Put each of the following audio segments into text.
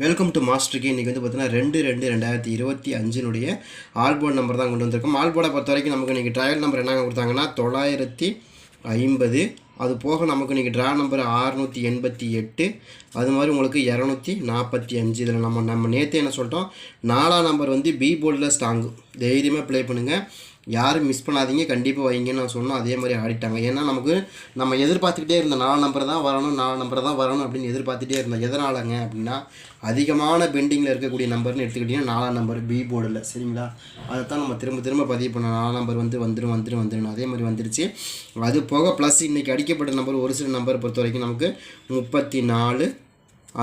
Welcome to மாஸ்டருக்கு இன்றைக்கி வந்து பார்த்தீங்கன்னா ரெண்டு ரெண்டு ரெண்டாயிரத்தி இருபத்தி அஞ்சினுடைய ஆல்போர்ட் நம்பர் தான் கொண்டு வந்திருக்கோம். ஆல்போர்டை பொறுத்த வரைக்கும் நமக்கு இன்றைக்கி ட்ரையல் நம்பர் என்ன கொடுத்தாங்கன்னா தொள்ளாயிரத்தி ஐம்பது. அது போக நமக்கு இன்றைக்கி ட்ரா நம்பர் ஆறுநூற்றி எண்பத்தி எட்டு. அது மாதிரி உங்களுக்கு இரநூத்தி நாற்பத்தி அஞ்சு. இதில் நம்ம நம்ம நேற்று என்ன சொல்லிட்டோம்? நாலாம் நம்பர் வந்து பி போர்டில் ஸ்ட்ராங்கு தைரியமாக ப்ளே பண்ணுங்கள் யாரும் மிஸ் பண்ணாதீங்க. கண்டிப்பாக வைங்கன்னு நான் சொன்னோம் அதே மாதிரி ஆடிட்டாங்க. ஏன்னா நமக்கு நம்ம எதிர்பார்த்துக்கிட்டே இருந்த நாலு நம்பர் தான் வரணும் நாலு நம்பர் தான் வரணும் அப்படின்னு எதிர்பார்த்துட்டே இருந்தோம் எதனாலங்க அப்படின்னா அதிகமான பெண்டிங்கில் இருக்கக்கூடிய நம்பர்னு எடுத்துக்கிட்டிங்கன்னா நாலாம் நம்பர் பி போர்டில் சரிங்களா? அதை தான் நம்ம திரும்ப திரும்ப பதிவு பண்ண நாலாம் நம்பர் வந்து வந்துடும் வந்துடும் வந்துடும் அதே மாதிரி வந்துருச்சு. அது போக ப்ளஸ் இன்றைக்கி அடிக்கப்பட்ட நம்பர் ஒரு சில நம்பர் பொறுத்த வரைக்கும் நமக்கு முப்பத்தி நாலு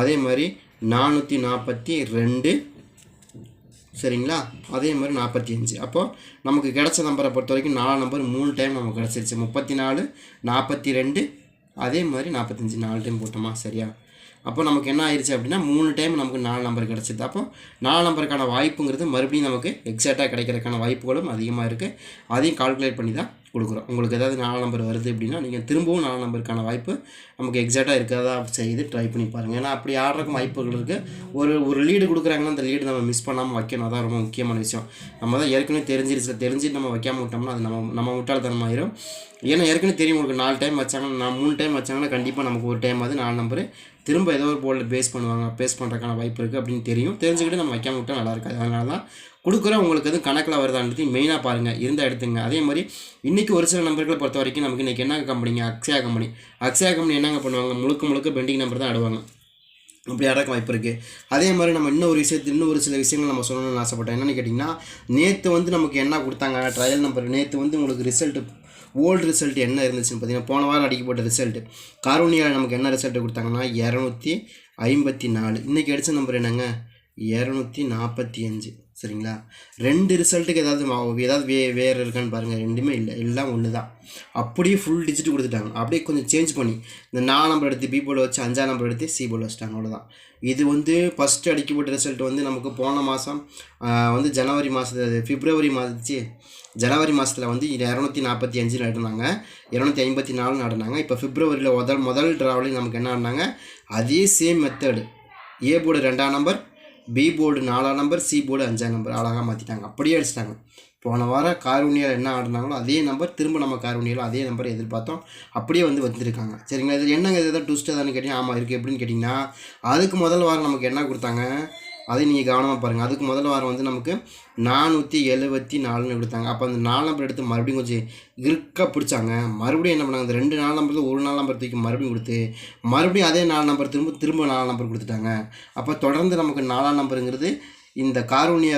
அதே மாதிரி நானூற்றி நாற்பத்தி ரெண்டு சரிங்களா? அதே மாதிரி நாற்பத்தி அஞ்சு அப்போது நமக்கு கிடைச்ச நம்பரை பொறுத்த வரைக்கும் நாலு நம்பர் மூணு டைம் நமக்கு கிடச்சிருச்சு. முப்பத்தி நாலு நாற்பத்தி ரெண்டு அதே மாதிரி நாற்பத்தஞ்சு நாலு டைம் போட்டோமா? சரியா? அப்போ நமக்கு என்ன ஆயிடுச்சு அப்படின்னா மூணு டைம் நமக்கு நாலு நம்பர் கிடச்சிது. அப்போ நாலு நம்பருக்கான வாய்ப்புங்கிறது மறுபடியும் நமக்கு எக்ஸாக்டாக கிடைக்கிறதுக்கான வாய்ப்புகளும் அதிகமாக இருக்குது அதையும் கால்குலேட் பண்ணி தான் கொடுக்குறோம். உங்களுக்கு ஏதாவது நாலு நம்பர் வருது அப்படின்னா நீங்கள் திரும்பவும் நாலு நம்பருக்கான வாய்ப்பு நமக்கு எக்ஸாக்டாக இருக்கிறதா செய்து ட்ரை பண்ணி பாருங்கள் ஏன்னா அப்படி ஆடுறதுக்கு வாய்ப்புகள் இருக்குது ஒரு ஒரு லீடு கொடுக்குறாங்கன்னா அந்த லீடு நம்ம மிஸ் பண்ணாமல் வைக்கணும். அதான் ரொம்ப முக்கியமான விஷயம். நம்ம தான் ஏற்கனவே தெரிஞ்சிருச்சு. தெரிஞ்சு நம்ம வைக்காமல் விட்டோம்னா அது நம்ம நம்ம முட்டாள்தனமாயிரும் ஏன்னா ஏற்கனவே தெரியும் உங்களுக்கு நாலு டைம் வச்சாங்கன்னா நான் மூணு டைம் வச்சாங்கன்னா கண்டிப்பாக நமக்கு ஒரு டைம் அது நாலு நம்பரு திரும்ப ஏதோ ஒரு போர்டில் பேஸ் பண்ணுவாங்க பேஸ் பண்ணுறதுக்கான வாய்ப்பு இருக்குது அப்படின்னு தெரியும். தெரிஞ்சுக்கிட்டு நம்ம வைக்காம விட்டால் நல்லா இருக்காது. அதனால தான் கொடுக்குற உங்களுக்கு எதுவும் கணக்கில் வருதான்றது மெயினாக பாருங்கள் இருந்தால் எடுத்துங்க. அதே மாதிரி இன்றைக்கி ஒரு சில நம்பர்களை பொறுத்த வரைக்கும் நமக்கு இன்றைக்கி என்ன கம்பெனிங்க அக்ஸயா கம்பெனி அக்ஸயா கம்பெனி என்னங்க பண்ணுவாங்க? முழுக்க முழுக்க பெண்டிங் நம்பர் தான் ஆடுவாங்க. அப்படி ஆடக்க வாய்ப்பு இருக்குது அதே மாதிரி நம்ம இன்னும் ஒரு விஷயத்து இன்னும் ஒரு சில விஷயங்கள் நம்ம சொல்லணும்னு ஆசைப்பட்டேன் என்னென்னு கேட்டிங்கன்னா நேற்று வந்து நமக்கு என்ன கொடுத்தாங்க? ட்ரையல் நம்பர் நேற்று வந்து உங்களுக்கு ரிசல்ட்டு ஓல்டு ரிசல்ட் என்ன இருந்துச்சுன்னு பார்த்தீங்கன்னா போன வாரம் அடிக்கப்பட்ட ரிசல்ட்டு காரோனியாவில் நமக்கு என்ன ரிசல்ட் கொடுத்தாங்கன்னா இரநூத்தி ஐம்பத்தி நாலு. இன்றைக்கி அடித்த நம்பர் என்னங்க? இரநூத்தி நாற்பத்தி அஞ்சு. சரிங்களா? ரெண்டு ரிசல்ட்டுக்கு ஏதாவது ஏதாவது வே வேறு இருக்கான்னு பாருங்கள் ரெண்டுமே இல்லை. எல்லாம் ஒன்று தான் அப்படியே ஃபுல் டிஜிட் கொடுத்துட்டாங்க. அப்படியே கொஞ்சம் சேஞ்ச் பண்ணி இந்த நாலு நம்பர் எடுத்து பி போர்டு வச்சு அஞ்சாம் நம்பர் எடுத்து சி போர்டு வச்சுட்டாங்க. அவ்வளோதான் இது வந்து ஃபஸ்ட்டு அடிக்கப்பட்ட ரிசல்ட் வந்து நமக்கு போன மாதம் வந்து ஜனவரி மாதத்து பிப்ரவரி மாதத்து ஜனவரி மாதத்தில் வந்து இரநூத்தி நாற்பத்தி அஞ்சு நடனாங்க இரநூத்தி ஐம்பத்தி நாலு நடனாங்க இப்போ பிப்ரவரியில் முதல் முதல் ட்ராவலிங் நமக்கு என்ன ஆடினாங்க அதே சேம் மெத்தடு ஏ போர்டு ரெண்டாம் நம்பர் பி போர்டு நாலாம் நம்பர் சி போர்டு அஞ்சாம் நம்பர் அழகாக மாற்றிட்டாங்க அப்படியே அடிச்சிட்டாங்க. போன வாரம் கார்வனியில் என்ன ஆடினாங்களோ அதே நம்பர் திரும்ப நம்ம கார்வனியில் அதே நம்பர் எதிர்பார்த்தோம். அப்படியே வந்து வந்திருக்காங்க. சரிங்களா? இது என்னங்க இது ஏதாவது ட்விஸ்ட்டு தானே கேட்டீங்க. ஆமாம் இருக்குது எப்படின்னு கேட்டிங்கன்னா அதுக்கு முதல் வாரம் நமக்கு என்ன கொடுத்தாங்க? அதை நீங்கள் கவனமாக பாருங்கள் அதுக்கு முதல் வாரம் வந்து நமக்கு நானூற்றி எழுபத்தி நாலுன்னு கொடுத்தாங்க அப்போ அந்த நாலு நம்பர் எடுத்து மறுபடியும் கொஞ்சம் இருக்க பிடிச்சாங்க. மறுபடியும் என்ன பண்ணாங்க? அந்த ரெண்டு நாலு நம்பரில் ஒரு நாலு நம்பர் தூக்கி மறுபடியும் கொடுத்து மறுபடியும் அதே நாலு நம்பர் திரும்ப திரும்ப நாலு நம்பர் கொடுத்துட்டாங்க. அப்போ தொடர்ந்து நமக்கு நாலாம் நம்பருங்கிறது இந்த காரூணிய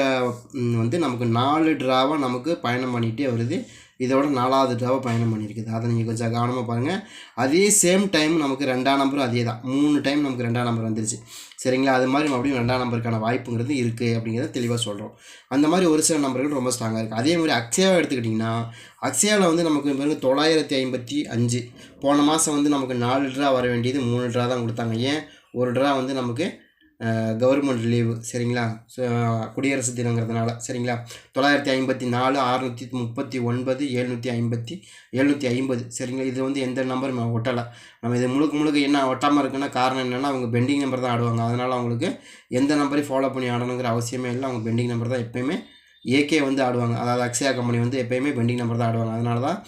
வந்து நமக்கு நாலு ட்ராவாக நமக்கு பயணம் பண்ணிகிட்டே வருது. இதோட நாலாவது ட்ராவாக பயணம் பண்ணியிருக்குது. அதை நீங்கள் கொஞ்சம் கவனமாக பாருங்கள் அதே சேம் டைம் நமக்கு ரெண்டாம் நம்பரும் அதே தான். மூணு டைம் நமக்கு ரெண்டாம் நம்பர் வந்துருச்சு. சரிங்களா? அது மாதிரி மறுபடியும் ரெண்டாம் நம்பருக்கான வாய்ப்புங்கிறது இருக்குது அப்படிங்கிறத தெளிவாக சொல்கிறோம் அந்த மாதிரி ஒரு சில நம்பர்கள் ரொம்ப ஸ்ட்ராங்காக இருக்குது அதே மாதிரி அக்ஷயாவை எடுத்துக்கிட்டிங்கன்னா அக்ஷயாவில் வந்து நமக்கு பாருங்க தொள்ளாயிரத்தி ஐம்பத்தி அஞ்சு போன மாதம் வந்து நமக்கு நாலு ட்ரா வர வேண்டியது மூணு ட்ரா தான் கொடுத்தாங்க. ஏன்? ஒரு ட்ரா வந்து நமக்கு கவர்மெண்ட் லீவு சரிங்களா? குடியரசு தினங்கிறதுனால சரிங்களா? தொள்ளாயிரத்தி ஐம்பத்தி நாலு அறுநூற்றி முப்பத்தி ஒன்பது எழுநூற்றி ஐம்பத்தி எழுநூற்றி ஐம்பது சரிங்களா? இது வந்து எந்த நம்பரும் ஒட்டலை. நம்ம இது முழுக்க முழுக்க என்ன ஒட்டாமல் இருக்குன்னா காரணம் என்னென்னா அவங்க பெண்டிங் நம்பர் தான் ஆடுவாங்க. அதனால் அவங்களுக்கு எந்த நம்பரையும் ஃபாலோ பண்ணி ஆடணுங்கிற அவசியமே இல்லை. அவங்க பெண்டிங் நம்பர் தான் எப்போயுமே ஏகே வந்து ஆடுவாங்க. அதாவது அக்ஷயா கம்பெனி வந்து எப்பயுமே பெண்டிங் நம்பர் தான் ஆடுவாங்க. அதனால தான்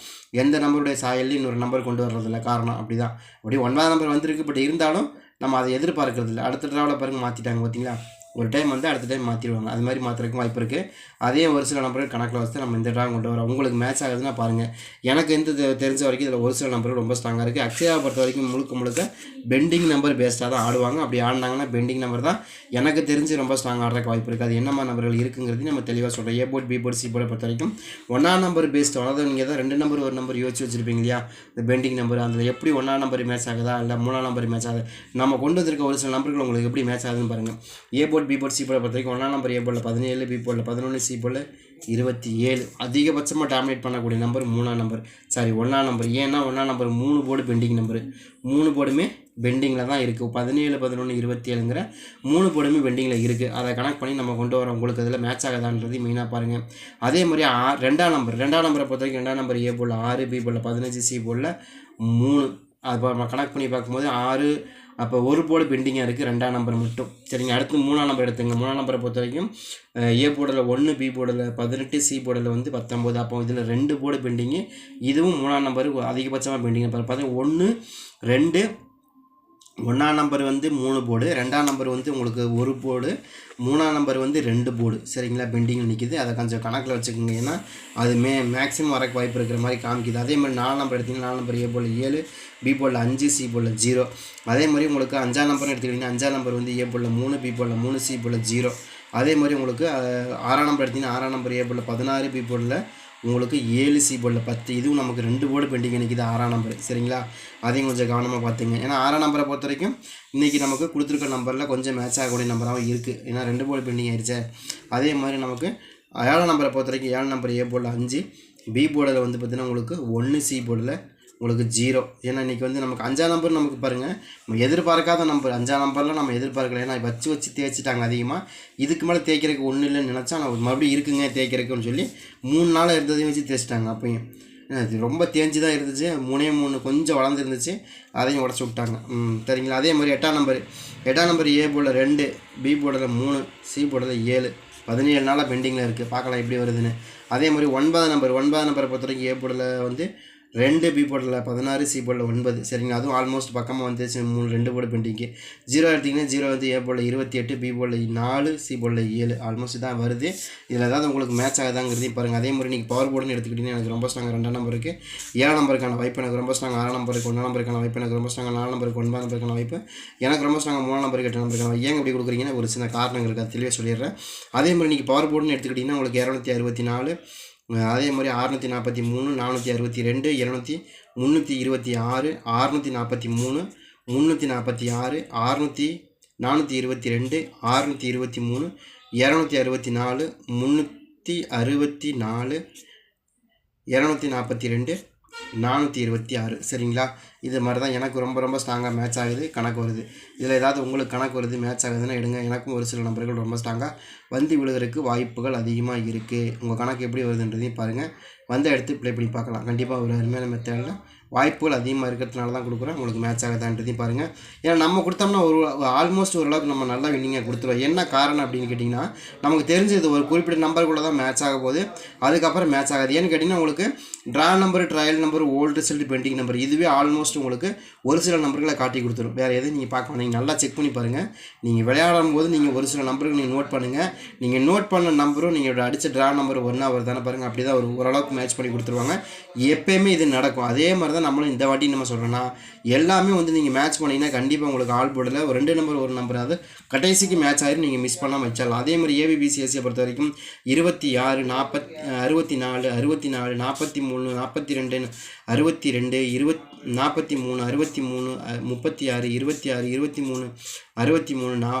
எந்த நம்பருடைய சாயல்லையும் இன்னொரு நம்பர் கொண்டு வர்றதில்ல. காரணம் அப்படி தான் அப்படி ஒன்பதாம் நம்பர் வந்திருக்கு. பட் இருந்தாலும் நம்ம அதை எதிர்பார்க்கறது இல்லை அடுத்த ட்ராவில் பாருங்க மாற்றிட்டாங்க பார்த்தீங்களா ஒரு டைம் வந்து அடுத்த டைம் மாற்றிடுவாங்க அது மாதிரி மாற்றுறதுக்கு வாய்ப்பு இருக்குது அதே ஒரு சில நம்பர்கள் கணக்கில் வச்சு நம்ம இந்த ட்ரா கொண்டு வரோம் உங்களுக்கு மேட்ச் ஆகுதுன்னா பாருங்கள் எனக்கு எந்த தெரிஞ்ச வரைக்கும் இதில் ஒரு சில நம்பர்கள் ரொம்ப ஸ்ட்ராங்காக இருக்குது அக்ஷயாவை பொறுத்த வரைக்கும் முழுக்க முழுக்க பெண்டிங் நம்பர் பேஸ்டாக தான் ஆடுவாங்க. அப்படி ஆடினாங்கன்னா பெண்டிங் நம்பர் தான் எனக்கு தெரிஞ்சு ரொம்ப ஸ்ட்ராங் ஆடுறதுக்கு வாய்ப்பு இருக்குது அது என்னமா நம்பர்கள் இருக்குங்கிறது நம்ம தெளிவாக சொல்கிறோம் A board B board C போர்டை பொறுத்த வரைக்கும் ஒன்றாம் நம்பர் பேஸ்ட் அதாவது நீங்கள் தான் ரெண்டு நம்பர் ஒரு நம்பர் யோசிச்சு வச்சுருப்பீங்க இல்லையா? இந்த பெண்டிங் நம்பர் அதில் எப்படி ஒன்றாம் நம்பர் மேட்ச் ஆகுதா? இல்லை மூணாம் நம்பர் மேட்ச் ஆகுது? நம்ம கொண்டு வந்திருக்க ஒரு சில நம்பர்கள் உங்களுக்கு எப்படி மேட்ச் ஆகுதுன்னு பாருங்கள் A board B board C போர்டை பொறுத்த வரைக்கும் ஒன்றாம் நம்பர் ஏ போர்டில் பதினேழு பி போர்டில் பதினொன்று சி போர்டில் இருபத்தி ஏழு. அதிகபட்சமாக டாமினேட் பண்ணக்கூடிய நம்பர் மூணாம் நம்பர் சாரி ஒன்றாம் நம்பர் ஏன்னா ஒன்றாம் நம்பர் மூணு போர்டு பெண்டிங் நம்பர் மூணு போர்டுமே பெண்டிங்கில் தான் இருக்குது பதினேழு பதினொன்று இருபத்தி ஏழுங்கிற மூணு போர்டுமே பெண்டிங்கில் இருக்குது அதை கனெக்ட் பண்ணி நம்ம கொண்டு வரோம் உங்களுக்கு இதில் மேட்ச் ஆகுதான்றது மெயினாக பாருங்கள் அதே மாதிரி ஆ ரெண்டாம் நம்பர் ரெண்டாம் நம்பரை பொறுத்த வரைக்கும் ரெண்டாம் நம்பர் ஏ போர்டில் ஆறு பி போர்டில் பதினஞ்சு சி போர்டில் மூணு. அது நம்ம கனெக்ட் பண்ணி பார்க்கும்போது ஆறு அப்போ ஒரு போர்டு பெண்டிங்காக இருக்குது ரெண்டாம் நம்பர் மட்டும். சரிங்க அடுத்து மூணாம் நம்பர் எடுத்துங்க மூணாம் நம்பரை பொறுத்த வரைக்கும் ஏ போர்டில் ஒன்று பி போர்டில் பதினெட்டு சி போர்டில் வந்து பத்தொம்போது அப்போ இதில் ரெண்டு போர்டு பெண்டிங்கு இதுவும் மூணாம் நம்பருக்கு அதிகபட்சமாக பெண்டிங் பார்த்தீங்கன்னா ஒன்று ரெண்டு ஒன்றாம் நம்பர் வந்து மூணு போர்டு ரெண்டாம் நம்பர் வந்து உங்களுக்கு ஒரு போர்டு மூணாம் நம்பர் வந்து ரெண்டு போர்டு சரிங்களா? பெண்டிங்கில் நிற்கிது அதை கொஞ்சம் கணக்கில் வச்சுக்கோங்க. ஏன்னா அது மே மேக்ஸிமம் வரக்கு வாய்ப்பு இருக்கிற மாதிரி காமிக்குது. அதே மாதிரி நாலு நம்பர் எடுத்திங்கன்னா நாலு நம்பர் ஏ போல் ஏழு பி போலில் அஞ்சு சி போலில் ஜீரோ அதே மாதிரி உங்களுக்கு அஞ்சாம் நம்பர் எடுத்துக்கிட்டிங்கன்னா அஞ்சாம் நம்பர் வந்து ஏ போலில் மூணு பி போலில் மூணு சி போலில் ஜீரோ அதே மாதிரி உங்களுக்கு ஆறாம் நம்பர் எடுத்திங்கன்னா ஆறாம் நம்பர் ஏ போலில் பதினாறு பி போலில் உங்களுக்கு ஏழு சி போர்டில் பத்து. இதுவும் நமக்கு ரெண்டு போர்டு பெண்டிங் நிற்கிது ஆறாம் நம்பர் சரிங்களா? அதையும் கொஞ்சம் கவனமாக பார்த்துங்க. ஏன்னா ஆறாம் நம்பரை பொறுத்த வரைக்கும் இன்றைக்கி நமக்கு கொடுத்துருக்க நம்பரில் கொஞ்சம் மேட்ச் ஆகக்கூடிய நம்பராகவும் இருக்குது ஏன்னா ரெண்டு போர்டு பெண்டிங் ஆயிடுச்சே அதே மாதிரி நமக்கு ஏழாம் நம்பரை பொறுத்த வரைக்கும் ஏழு நம்பர் ஏ போர்டில் அஞ்சு. பி போர்டில் வந்து பார்த்திங்கன்னா உங்களுக்கு ஒன்று சி போர்டில் உங்களுக்கு ஜீரோ. ஏன்னா இன்றைக்கி வந்து நமக்கு அஞ்சாம் நம்பர் நமக்கு பாருங்கள் நம்ம எதிர்பார்க்காத நம்பர் அஞ்சாம் நம்பர்லாம் நம்ம எதிர்பார்க்கல. ஏன்னா வச்சு வச்சு தேய்ச்சிட்டாங்க அதிகமாக இதுக்கு மேலே தேய்க்கிறதுக்கு ஒன்றும் இல்லைன்னு நினச்சா நான் மறுபடியும் இருக்குங்க தேய்க்கிறதுக்குன்னு சொல்லி மூணு நாள் இருந்ததையும் வச்சு தேய்ச்சிட்டாங்க அப்பையும். அது ரொம்ப தேஞ்சு தான் இருந்துச்சு. மூணே மூணு கொஞ்சம் வளர்ந்துருந்துச்சு. அதையும் உடச்சி விட்டாங்க. ம் சரிங்களா? அதே மாதிரி எட்டாம் நம்பர். எட்டாம் நம்பர் ஏ போர்டில் ரெண்டு பி போர்டில் மூணு சி போர்டில் ஏழு. பதினேழு நாளாக பெண்டிங்கில் இருக்குது பார்க்கலாம் எப்படி வருதுன்னு. அதே மாதிரி ஒன்பதாம் நம்பர். ஒன்பதாம் நம்பரை பொறுத்த வரைக்கும் ஏ போர்டில் வந்து ரெண்டு பி போர்டில் பதினாறு சி போர்டில் ஒன்பது. சரிங்களா? அதுவும் ஆல்மோஸ்ட் பக்கமாக வந்துச்சு மூணு ரெண்டு போர்டு பெண்டிங்கு ஜீரோ எடுத்திங்கன்னா ஜீரோ வந்து ஏ போர்டில் இருபத்தி எட்டு பி போர்டில் நாலு சி போர்டில் ஏழு. ஆல்மோஸ்ட் தான் வருது. இதில் ஏதாவது உங்களுக்கு மேட்ச் ஆகுதாங்கிறதையும் பாருங்கள் அதே மாதிரி நீங்கள் பவர் போர்டுன்னு எடுத்துக்கிட்டிங்கன்னா எனக்கு ரொம்ப ஸ்ட்ராங் ரெண்டாம் நம்பருக்கு ஏழாம் நம்பருக்கான வாய்ப்பு எனக்கு ரொம்ப ஸ்ட்ராங் ஆறாம் நம்பருக்கு ஒன்றாம் நம்பருக்கான வாய்ப்பு எனக்கு ரொம்ப ஸ்ட்ராங் நாலாம் நம்பருக்கு ஒன்பதாம் நம்பருக்கான வாய்ப்பு எனக்கு ரொம்ப ஸ்ட்ராங் மூணாம் நம்பருக்கு எட்டு நம்பருக்கான ஏன் இப்படி கொடுக்குறீங்கன்னா ஒரு சின்ன காரணம் இருக்குது அது தெளிவாக சொல்லிடுறேன். அதே மாதிரி நீங்கள் பவர் போர்டுன்னு எடுத்துக்கிட்டிங்கன்னா உங்களுக்கு இரநூத்தி அறுபத்தி நாலு அதே மாதிரி அறுநூற்றி நாற்பத்தி மூணு நானூற்றி அறுபத்தி ரெண்டு இரநூத்தி முந்நூற்றி இருபத்தி ஆறு அறுநூற்றி நாற்பத்தி மூணு முந்நூற்றி நாற்பத்தி ஆறு அறுநூற்றி நானூற்றி இருபத்தி ரெண்டு அறுநூற்றி இருபத்தி மூணு இரநூத்தி அறுபத்தி நாலு முந்நூற்றி அறுபத்தி நாலு இரநூத்தி நாற்பத்தி ரெண்டு நானூற்றி இருபத்தி ஆறு சரிங்களா? இது மாதிரி தான் எனக்கு ரொம்ப ரொம்ப ஸ்ட்ராங்காக மேட்ச் ஆகுது கணக்கு வருது. இதில் ஏதாவது உங்களுக்கு கணக்கு வருது மேட்ச் ஆகுதுன்னா எடுங்க. எனக்கும் ஒரு சில நம்பர்கள் ரொம்ப ஸ்ட்ராங்காக வந்து விழுகிறதுக்கு வாய்ப்புகள் அதிகமாக இருக்குது உங்கள் கணக்கு எப்படி வருதுன்றதையும் பாருங்கள் வந்த எடுத்து ப்ளே பண்ணி பார்க்கலாம். கண்டிப்பாக ஒரு அருமையான மெத்தடில் வாய்ப்புகள் அதிகமாக இருக்கிறதுனால தான் கொடுக்குறேன். உங்களுக்கு மேட்ச் ஆகுதான்றதையும் பாருங்கள் ஏன்னா நம்ம கொடுத்தோம்னா ஒரு ஆல்மோஸ்ட் ஓரளவுக்கு நம்ம நல்லா வின்னிங்காக கொடுத்துருவோம். என்ன காரணம் அப்படின்னு கேட்டிங்கன்னா நமக்கு தெரிஞ்சது ஒரு குறிப்பிட்ட நம்பருக்குள்ளே தான் மேட்ச் ஆக போகுது. அதுக்கப்புறம் மேட்ச் ஆகாது. ஏன்னு கேட்டிங்கன்னா உங்களுக்கு draw number trial number old result pending number இதுவே ஆல்மோஸ்ட் உங்களுக்கு ஒரு சில நம்பர்களை காட்டி கொடுத்துரும். வேறு எதுவும் நீங்கள் பார்க்க நீங்கள் நல்லா செக் பண்ணி பாருங்கள் நீங்கள் விளையாடும் போது நீங்கள் ஒரு சில நம்பருக்கு நீங்கள் நோட் பண்ணுங்கள் நீங்கள் நோட் பண்ண நம்பரும் நீங்கள் அடித்த ட்ரா நம்பர் ஒன்றா வருதானே பாருங்கள் அப்படி தான் ஒரு ஓரளவுக்கு மேட்ச் பண்ணி கொடுத்துருவாங்க. எப்பயுமே இது நடக்கும். அதே மாதிரி தான் நம்மளும் இந்த வாட்டி நம்ம சொல்கிறோன்னா எல்லாமே வந்து நீங்கள் மேட்ச் பண்ணிங்கன்னா கண்டிப்பாக உங்களுக்கு ஆல் போர்டில் ஒரு ரெண்டு நம்பர் ஒரு நம்பர் கடைசிக்கு மேட்ச் ஆயிரும். நீங்கள் மிஸ் பண்ணாமல் வச்சிடலாம். அதே மாதிரி ஏபிபிசிஎஸ்சியை பொறுத்த வரைக்கும் இருபத்தி ஆறு நாற்பத் அறுபத்தி நாலு அறுபத்தி நாலு நாற்பத்தி மூணு நாற்பத்தி ரெண்டு அறுபத்தி ரெண்டு இருபத் நாற்பத்தி மூணு அறுபத்தி மூணு முப்பத்தி ஆறு இருபத்தி ஆறு இருபத்தி மூணு அறுபத்தி மூணு நா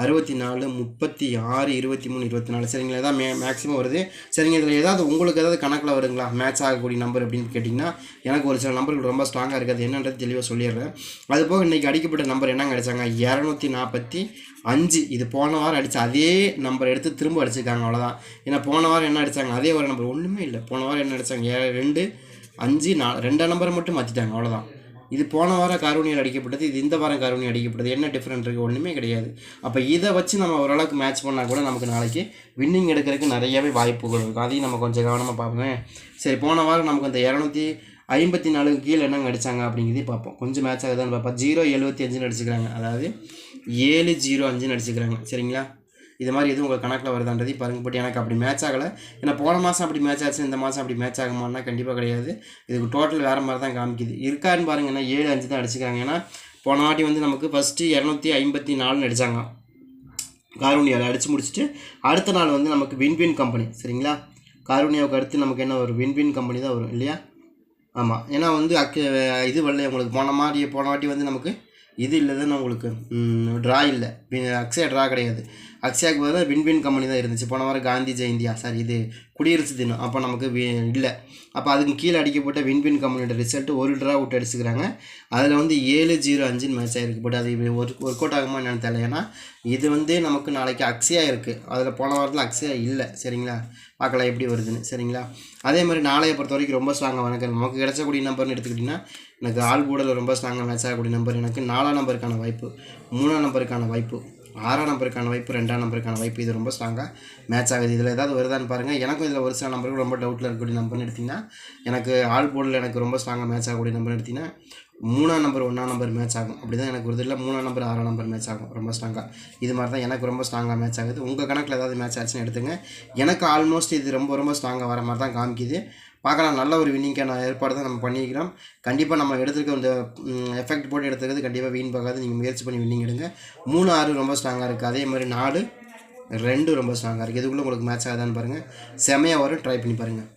அறுபத்தி நாலு முப்பத்தி ஆறு இருபத்தி மூணு இருபத்தி நாலு சரிங்களா? தான் மே மேக்ஸிமம் வருது. சரிங்க இதில் ஏதாவது உங்களுக்கு ஏதாவது கணக்கில் வருங்களா? மேட்ச் ஆகக்கூடிய நம்பர் அப்படின்னு கேட்டிங்கன்னா எனக்கு ஒரு சில நம்பர்கள் ரொம்ப ஸ்ட்ராங்காக இருக்காது என்னன்றது தெளிவாக சொல்லிடுறேன். அது போக இன்றைக்கி அடிக்கப்பட்ட நம்பர் என்ன கிடைச்சாங்க இரநூத்தி நாற்பத்தி அஞ்சு. இது போன வாரம் அடித்த அதே நம்பர் எடுத்து திரும்ப அடிச்சிருக்காங்க. அவ்வளோதான் ஏன்னா போன வாரம் என்ன அடித்தாங்க அதே ஒரு நம்பர் ஒன்றுமே இல்லை. போன வாரம் என்ன அடித்தாங்க ஏ- ரெண்டு அஞ்சு நா ரெண்டாம் நம்பரை மட்டும் மாற்றிட்டாங்க அவ்வளோதான் இது போன வாரம் கருணியில் அடிக்கப்பட்டது இது இந்த வாரம் கருணி அடிக்கப்பட்டது. என்ன டிஃப்ரெண்ட் இருக்குது ஒன்றுமே கிடையாது. அப்போ இதை வச்சு நம்ம ஓரளவுக்கு மேட்ச் பண்ணால் கூட நமக்கு நாளைக்கு வின்னிங் எடுக்கிறதுக்கு நிறையவே வாய்ப்புகள் இருக்கும். அதையும் நம்ம கொஞ்சம் கவனமாக பார்ப்போமே. சரி போன வாரம் நமக்கு அந்த இரநூத்தி ஐம்பத்தி நாலுக்கு கீழே என்னங்க அடித்தாங்க அப்படிங்கிறதே பார்ப்போம். கொஞ்சம் மேட்ச் ஆகுதான்னு பார்ப்போம். ஜீரோ எழுபத்தி அஞ்சுன்னு அடிச்சுக்கிறாங்க. அதாவது ஏழு ஜீரோ அஞ்சுன்னு அடிச்சுக்கிறாங்க. சரிங்களா? இது மாதிரி எதுவும் உங்கள் கணக்கில் வருதான்றதையும் பாருங்க. பட் எனக்கு அப்படி மேட்ச் ஆகலை. ஏன்னா போன மாதம் அப்படி மேட்ச் ஆச்சு. இந்த மாதம் அப்படி மேட்ச் ஆகுமான்னா கண்டிப்பாக கிடையாது. இதுக்கு டோட்டல் வேறு மாதிரி தான் காமிக்குது. இருக்கான்னு பாருங்கன்னா ஏழு அஞ்சு தான் அடிச்சுக்கிறாங்க. ஏன்னா போன வாட்டி வந்து நமக்கு ஃபஸ்ட்டு இரநூத்தி ஐம்பத்தி நாலுன்னு அடித்தாங்க காரூனியாவில் அடித்து முடிச்சுட்டு அடுத்த நாள் வந்து நமக்கு வின்வின் கம்பெனி சரிங்களா? காரூனியாவுக்கு அடுத்து நமக்கு என்ன வரும்? வின்வின் கம்பெனி தான் வரும் இல்லையா? ஆமாம் ஏன்னா வந்து அக்கு இது வரல உங்களுக்கு. போன மாதிரி போன வாட்டி வந்து நமக்கு இது இல்லை தானே உங்களுக்கு ட்ரா இல்லை. அக்ஷயா ட்ரா கிடையாது. அக்ஷயாவுக்கு பதிலாக வின்வின் கம்பெனி தான் இருந்துச்சு. போன வாரம் காந்தி ஜெயந்தியா. சாரி இது குடியரசு தினம். அப்போ நமக்கு வி- இல்லை. அப்போ அதுக்கு கீழே அடிக்கப்பட்ட வின்வின் கம்பெனியோட ரிசல்ட் ஒரு ட்ரா விட்டு அடிச்சுக்கிறாங்க. அதில் வந்து ஏழு ஜீரோ அஞ்சுன்னு மேட்ச் ஆகிருக்கு பட் அது ஒரு ஒர்க் அவுட் ஆகுமா என்னென்னு தெரியல. ஏன்னா இது வந்து நமக்கு நாளைக்கு அக்ஷயா இருக்குது அதில் போன வாரத்தில் அக்ஷயா இல்லை. சரிங்களா? பார்க்கலாம் எப்படி வருதுன்னு. சரிங்களா? அதே மாதிரி நாளைய பொறுத்த வரைக்கும் ரொம்ப ஸ்ட்ராங்காக வணக்கம். நமக்கு கிடச்சக்கூடிய நம்பர்னு எடுத்துக்கிட்டிங்கன்னா எனக்கு ஆள் கூடல ரொம்ப ஸ்ட்ராங்காக மேட்ச் ஆகக்கூடிய நம்பர் எனக்கு நாலாம் நம்பருக்கான வாய்ப்பு மூணாம் நம்பருக்கான வாய்ப்பு ஆறாம் நம்பருக்கான வாய்ப்பு ரெண்டாம் நம்பருக்கான வாய்ப்பு இது ரொம்ப ஸ்ட்ராங்காக மேட்ச் ஆகுது. இதில் ஏதாவது வருதான்னு பாருங்கள் எனக்கும் இதில் ஒரு சில நம்பருக்கு ரொம்ப டவுட்டில் இருக்கக்கூடிய நம்பர்னு எடுத்திங்கன்னா எனக்கு ஆல் போர்டில் எனக்கு ரொம்ப ஸ்ட்ராங்காக மேட்ச் ஆகக்கூடிய நம்பர் எடுத்திங்கன்னா மூணாம் நம்பர் ஒன்றாம் நம்பர் மேட்ச் ஆகும். அப்படி தான் எனக்கு ஒரு இல்லை மூணாம் நம்பர் ஆறாம் நம்பர் மேட்ச் ஆகும். ரொம்ப ஸ்ட்ராங்காக இது மாதிரி தான் எனக்கு ரொம்ப ஸ்ட்ராங்காக மேட்ச் ஆகுது. உங்கள் கணக்கில் ஏதாவது மேட்ச் ஆச்சுன்னு எடுத்துங்க. எனக்கு ஆல்மோஸ்ட் இது ரொம்ப ரொம்ப ஸ்ட்ராங்காக வர மாதிரி தான் காமிக்குது. பார்க்கலாம். நல்ல ஒரு வின்னிங்கான ஏற்பாடு தான் நம்ம பண்ணியிருக்கிறோம். கண்டிப்பாக நம்ம எடுத்துருக்க இந்த எஃபெக்ட் போட்டு எடுத்துக்கிறது கண்டிப்பாக வீண் பார்க்காது நீங்கள் முயற்சி பண்ணி வின்னிங் எடுங்க. மூணு ஆறு ரொம்ப ஸ்ட்ராங்காக இருக்குது அதே மாதிரி நாலு ரெண்டு ரொம்ப ஸ்ட்ராங்காக இருக்குது இதுக்குள்ளே உங்களுக்கு மேட்ச் ஆகுதான்னு பாருங்கள் செமையாக வரும். ட்ரை பண்ணி பாருங்கள்